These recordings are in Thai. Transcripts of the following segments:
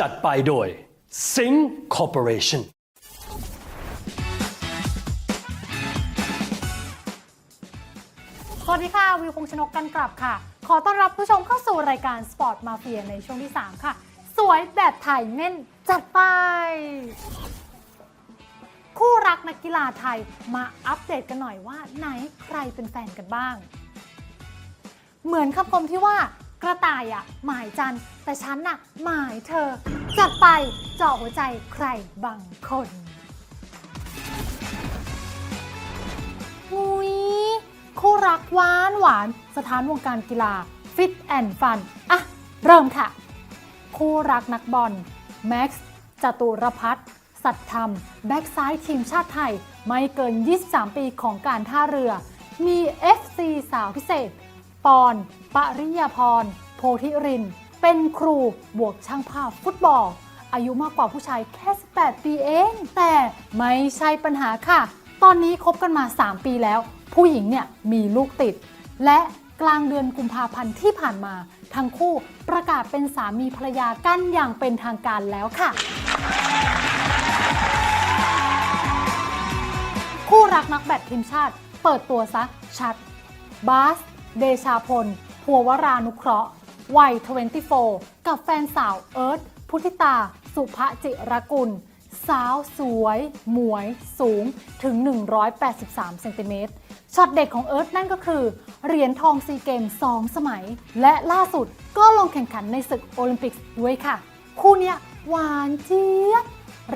จัดไปโดย Sing Corporation สวัสดีค่ะ วิวคงชนกกันกลับค่ะ ขอต้อนรับผู้ชมเข้าสู่รายการ Sport Mafia ในช่วงที่ 3 ค่ะ สวยแบบถ่ายเม่นจัดไป คู่รักนักกีฬาไทยมาอัปเดตกันหน่อยว่าไหนใครเป็นแฟนกันบ้าง เหมือนคำคมที่ว่า กระต่ายอะหมายจันแต่ฉันน่ะหมายเธอ จัดไปเจาะหัวใจใครบางคนงุยคู่รักหวานหวานสถานวงการกีฬาฟิตแอนด์ฟันอะ เริ่มค่ะ คู่รักนักบอลแม็กซ์จตุรพัฒน์สัตธรรม แบ็กซ้ายทีมชาติไทย ไม่เกิน 23 ปีของการท่าเรือ มี FC สาวพิเศษ ปอนปริยาพร โพธิริน เป็นครูบวกช่างภาพฟุตบอล อายุมากกว่าผู้ชายแค่ 18 ปีเอง แต่ไม่ใช่ปัญหาค่ะ ตอนนี้คบกันมา 3 ปีแล้ว ผู้หญิงเนี่ยมีลูกติด และกลางเดือนกุมภาพันธ์ที่ผ่านมา ทั้งคู่ประกาศเป็นสามีภรรยากันอย่างเป็นทางการแล้วค่ะ คู่รักนักแบดทีมชาติ เปิดตัวซะชัดบาส เดชาพล พัววรานุเคราะห์ วัย 24 กับแฟนสาวเอิร์ธพุทธิตา สุภจิรกุล สาวสวย หมวยสูงถึง 183 เซนติเมตร ช็อตเด็ดของเอิร์ธนั่นก็คือ เหรียญทองซีเกม 2 สมัย และล่าสุดก็ลงแข่งขันในศึกโอลิมปิกด้วยค่ะ คู่นี้หวานเจี๊ยบ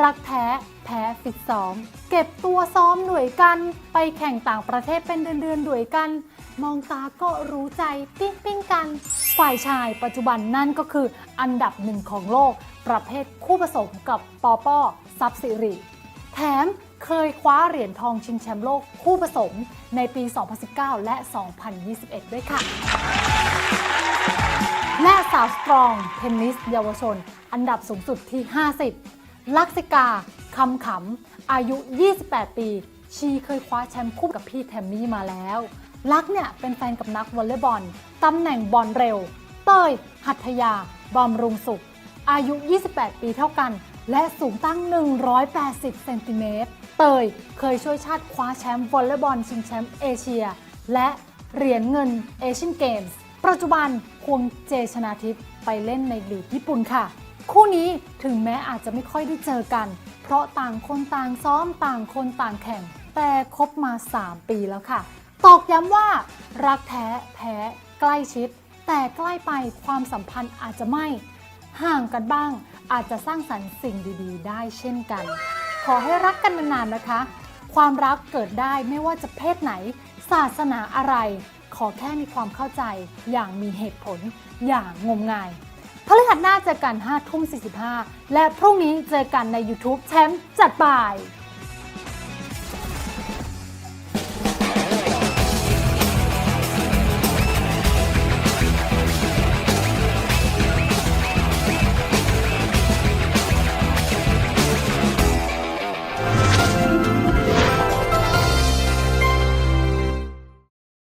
รักแท้แพ้ฟิตซ้อม เก็บตัวซ้อมด้วยกัน ไปแข่งต่างประเทศเป็นเดือนๆด้วยกัน มองตาก็รู้ใจปิ๊งปิ๊งกัน ฝ่ายชายปัจจุบันนั่นก็คืออันดับหนึ่งของโลก ประเภทคู่ผสมกับปอปอซับซิริ แถมเคยคว้าเหรียญทองชิงแชมป์โลกคู่ผสมในปี 2019 และ 2021 ด้วยค่ะ และสาวสตรองเทนนิสเยาวชน อันดับสูงสุดที่ 50 ลักษิกาคำขำอายุ 28 ปี ชีเคยคว้าแชมป์คู่กับพี่แทมมี่มาแล้ว ลักเนี่ยเป็นแฟนกับนักวอลเลย์บอลตำแหน่งบอลเร็ว เต้ย หัตถยา บอมรุงสุข อายุ 28 ปีเท่ากัน และสูงตั้ง 180 เซนติเมตร เตยเคยช่วยชาติคว้าแชมป์วอลเลย์บอลชิงแชมป์เอเชีย และเหรียญเงินเอเชียนเกมส์ปัจจุบันควงเจชนาทิพย์ไปเล่นในลีกญี่ปุ่นค่ะ คู่นี้ถึงแม้อาจจะไม่ค่อยได้เจอกัน เพราะต่างคนต่างซ้อมต่างคนต่างแข่ง แต่คบมา 3 ปีแล้วค่ะ ตอกย้ำว่า รักแท้แพ้ใกล้ชิด แต่ใกล้ไปความสัมพันธ์อาจจะไม่ห่างกันบ้าง อาจจะสร้างสรรค์สิ่งดีๆ ได้เช่นกัน ขอให้รักกันนานๆนะคะ ความรักเกิดได้ไม่ว่าจะเพศไหน ศาสนาอะไร ขอแค่มีความเข้าใจอย่างมีเหตุผล อย่างงมงาย พฤหัสหน้าเจอกัน5ทุ่ม45 และพรุ่งนี้เจอกันใน YouTube แชมป์จัดบ่าย